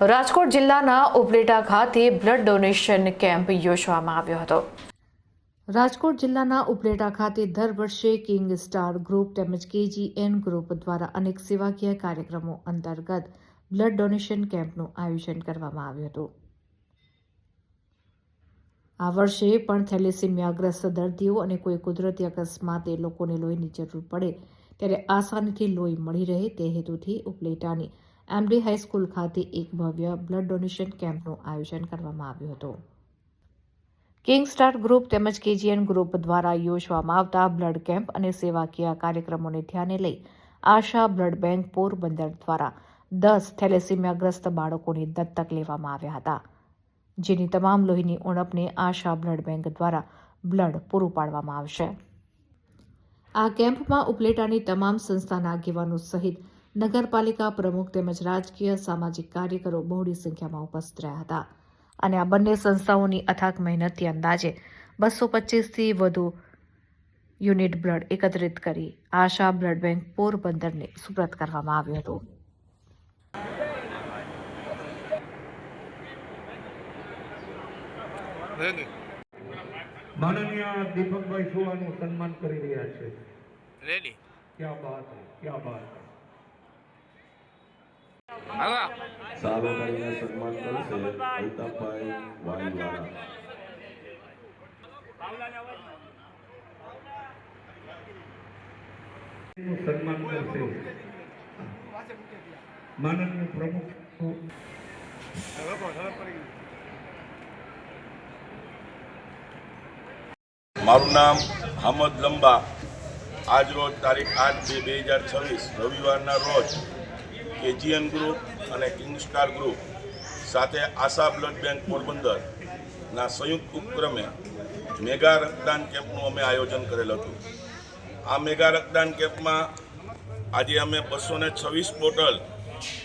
રાજકોટ જિલ્લાના ઉપલેટા ખાતે blood donation camp યોજવામાં આવ્યો હતો. રાજકોટ જિલ્લાના ઉપલેટા ખાતે દર વર્ષે કિંગ સ્ટાર ગ્રુપ તેમજ કેજીએન ગ્રુપ દ્વારા અનેક સેવાકીય કાર્યક્રમો અંતર્ગત બ્લડ ડોનેશન કેમ્પનું આયોજન કરવામાં આવ્યું હતું. આ વર્ષે પણ થેલેસીમિયાગ્રસ્ત દર્દીઓ અને કોઈ કુદરતી અકસ્માતે લોકોને લોહીની જરૂર પડે ત્યારે આસાનીથી લોહી મળી રહે તે હેતુથી ઉપલેટાની એમડી હાઈસ્કૂલ ખાતે એક ભવ્ય બ્લડ ડોનેશન કેમ્પનું આયોજન કરવામાં આવ્યું હતું. કિંગ સ્ટાર ગ્રુપ તેમજ કેજીએન ગ્રુપ દ્વારા યોજવામાં આવતા બ્લડ કેમ્પ અને સેવાકીય કાર્યક્રમોને ધ્યાને લઈ આશા બ્લડ બેંક પોરબંદર દ્વારા દસ થેલેસીમિયાગ્રસ્ત બાળકોને દત્તક લેવામાં આવ્યા હતા. જેની તમામ લોહીની ઉણપને આશા બ્લડ બેંક દ્વારા બ્લડ પૂરું પાડવામાં આવશે. આ કેમ્પમાં ઉપલેટાની તમામ સંસ્થાના આગેવાનો સહિત નગરપાલિકા પ્રમુખ તેમજ રાજકીય સામાજિક કાર્યકરો બહોળી સંખ્યામાં ઉપસ્થિત રહ્યા હતા. અને આ બંને સંસ્થાઓની અથાગ મહેનતથી અંદાજે બસો પચીસથી વધુ યુનિટ બ્લડ એકત્રિત કરી આશા બ્લડ બેંક પોરબંદરને સુપ્રત કરવામાં આવ્યું હતું. માનનીય દીપકભાઈ સુવાનું સન્માન કરી રહ્યા છે. રેડી. ક્યાં બાત હે? ક્યાં બાત સારો કરીને સન્માન કરશે અલ્તાફભાઈ વાણીવાળા નું સન્માન કરશે માનનીય પ્રમુખ. મારું નામ હામદ લંબા. આજ રોજ તારીખ આઠ બે બે હજાર છવ્વીસ રવિવારના રોજ કેજીએન ગ્રુપ અને કિંગસ્ટાર ગ્રુપ સાથે આશા બ્લડ બેંક પોરબંદરના સંયુક્ત ઉપક્રમે મેગા રક્તદાન કેમ્પનું અમે આયોજન કરેલ હતું. આ મેગા રક્તદાન કેમ્પમાં આજે અમે બસો ને છવ્વીસ બોટલ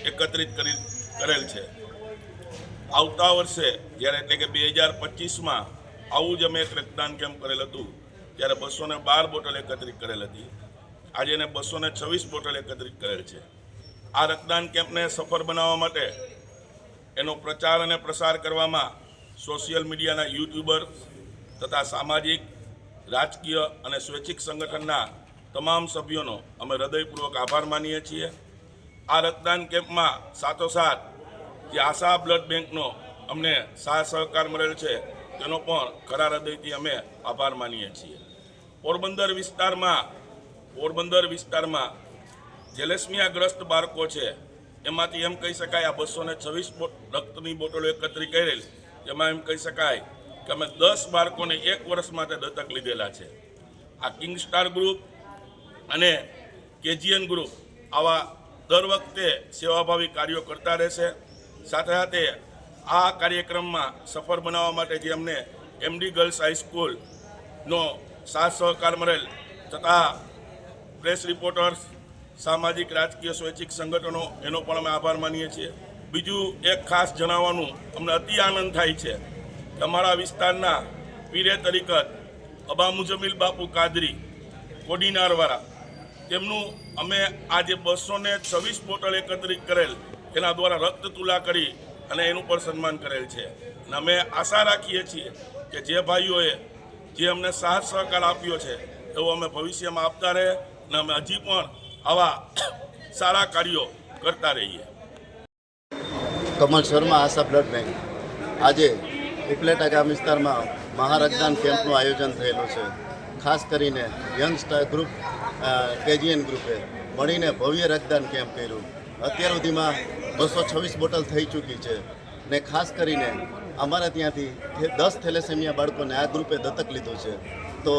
એકત્રિત કરી, કરેલ છે. આવતા વર્ષે, જ્યારે એટલે કે બે હજાર પચીસમાં આવું જ અમે એક રક્તદાન કેમ્પ કરેલ હતું, ત્યારે બસો બાર બોટલ એકત્રિત કરેલ હતી. આજે એને બસો છવ્વીસ બોટલ એકત્રિત કરેલ છે. આ રક્તદાન કેમ્પને સફળ બનાવવા માટે એનો પ્રચાર અને પ્રસાર કરવામાં સોશિયલ મીડિયાના યુટ્યુબર તથા સામાજિક, રાજકીય અને સ્વૈચ્છિક સંગઠનના તમામ સભ્યોનો અમે હૃદયપૂર્વક આભાર માનીએ છીએ. આ રક્તદાન કેમ્પમાં સાથોસાથ જે આશા બ્લડ બેંકનો અમને સાહ સહકાર મળેલ છે, તેનો પણ ખરા હૃદયથી અમે આભાર માનીએ છીએ. પોરબંદર વિસ્તારમાં પોરબંદર વિસ્તારમાં જેલેસ્મિયાગ્રસ્ત બાળકો છે, એમાંથી એમ કહી શકાય આ બસો ને છવ્વીસ રક્તની બોટલો એકત્રિત કરેલ એમાં એમ કહી શકાય કે અમે દસ બાળકોને એક વર્ષ માટે દત્તક લીધેલા છે. આ કિંગ સ્ટાર ગ્રુપ અને કેજીએન ગ્રુપ આવા દર વખતે સેવાભાવી કાર્યો કરતા રહેશે. સાથે સાથે આ કાર્યક્રમમાં સફળ બનાવવા માટે જે અમને એમડી ગર્લ્સ હાઈસ્કૂલનો સાથ સહકાર મળેલ તથા પ્રેસ રિપોર્ટર્સ સામાજિક, રાજકીય, સ્વૈચ્છિક સંગઠનો, એનો પણ અમે આભાર માનીએ છીએ. બીજું એક ખાસ જણાવવાનું, અમને અતિ આનંદ થાય છે કે અમારા વિસ્તારના પીરે તરીકત અબા મુજમિલ બાપુ કાદરી, કોડીનારવાળા, તેમનું અમે આજે બસો ને છવ્વીસ બોટલ એકત્રિત કરેલ, એના દ્વારા રક્ત તુલા કરી અને એનું પણ સન્માન કરેલ છે. અને અમે આશા રાખીએ છીએ કે જે ભાઈઓએ જે અમને સાહસ સહકાર આપ્યો છે, એવો અમે ભવિષ્યમાં આપતા રહે અને અમે હજી પણ આવા સારા કાર્યો કરતા રહીએ. Kamal Sharma Asha blood bank. આજે ઉપલેટા ગામ વિસ્તારમાં મહારક્તદાન કેમ્પનું આયોજન થયેલું છે. ખાસ કરીને યંગ સ્ટાર ગ્રુપ કેજીએન ગ્રુપે મળીને ભવ્ય રક્તદાન કેમ્પ કર્યું. અત્યાર સુધીમાં બસો છવ્વીસ બોટલ થઈ ચૂકી છે ને ખાસ કરીને અમારા ત્યાંથી દસ થેલેસેમિયા બાળકોને આ ગ્રુપે દત્તક લીધું છે. તો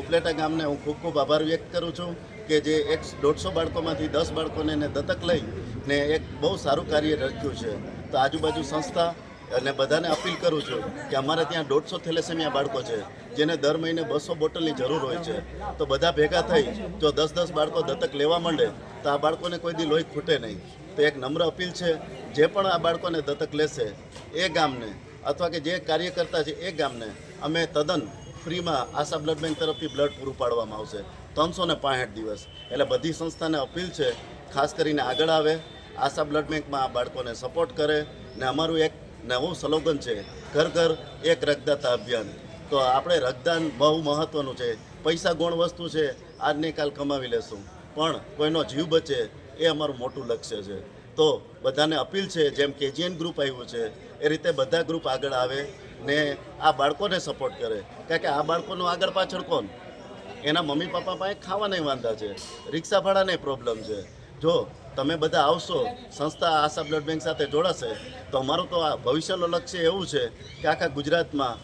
ઉપલેટા ગામને હું ખૂબ ખૂબ આભાર વ્યક્ત કરું છું. કે જે એક દોઢસો બાળકોમાંથી દસ બાળકોને એને દત્તક લઈ ને એક બહુ સારું કાર્ય રચ્યું છે. તો આજુબાજુ સંસ્થા અને બધાને અપીલ કરું છું કે અમારે ત્યાં દોઢસો થેલેસેમિયા બાળકો છે, જેને દર મહિને બસો બોટલની જરૂર હોય છે. તો બધા ભેગા થઈ જો દસ દસ બાળકો દત્તક લેવા માંડે, તો આ બાળકોને કોઈ દી લોહી ખૂટે નહીં. તો એક નમ્ર અપીલ છે, જે પણ આ બાળકોને દત્તક લેશે, એ ગામને અથવા કે જે કાર્ય કરતા છે એ ગામને અમે તદ્દન ફ્રીમાં આશા બ્લડ બેંક તરફથી બ્લડ પૂરું પાડવામાં આવશે. ત્રણસો ને દિવસ. એટલે બધી સંસ્થાને અપીલ છે, ખાસ કરીને આગળ આવે, આશા બ્લડ બેંકમાં આ બાળકોને સપોર્ટ કરે, ને અમારું એક નવું સ્લોગન છે, ઘર ઘર એક રક્તદાતા અભિયાન. તો આપણે રક્તદાન બહુ મહત્ત્વનું છે, પૈસા ગુણ વસ્તુ છે, આજને કાલ કમાવી લેશું. પણ કોઈનો જીવ બચે એ અમારું મોટું લક્ષ્ય છે. તો બધાને અપીલ છે, જેમ કેજીએન ગ્રુપ આવ્યું છે, એ રીતે બધા ગ્રુપ આગળ આવે ને આ બાળકોને સપોર્ટ કરે. કારણ કે આ બાળકોનું આગળ પાછળ કોણ? એના મમ્મી પપ્પા પાસે ખાવાના વાંધા છે. રિક્ષા ભાડાને પ્રોબ્લેમ છે. જો તમે બધા આવશો, સંસ્થા આશા બ્લડ બેંક સાથે જોડાશે, તો અમારું તો આ ભવિષ્યનું લક્ષ્ય એવું છે કે આખા ગુજરાતમાં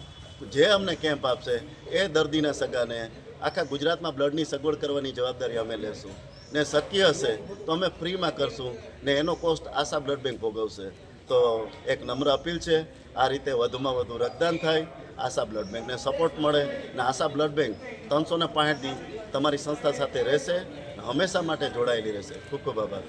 જે અમને કેમ્પ આપશે, એ દર્દીના સગાને આખા ગુજરાતમાં બ્લડની સગવડ કરવાની જવાબદારી અમે લેશું. ને શક્ય હશે તો અમે ફ્રીમાં કરશું, ને એનો કોસ્ટ આશા બ્લડ બેંક ભોગવશે. તો એક નમ્ર અપીલ છે, આ રીતે વધુમાં વધુ રક્તદાન થાય. આશા બ્લડ બેંકને સપોર્ટ મળે ને આશા બ્લડ બેંક ત્રણસો ને તમારી સંસ્થા સાથે રહેશે હંમેશા માટે જોડાયેલી રહેશે. ખૂબ ખૂબ આભાર.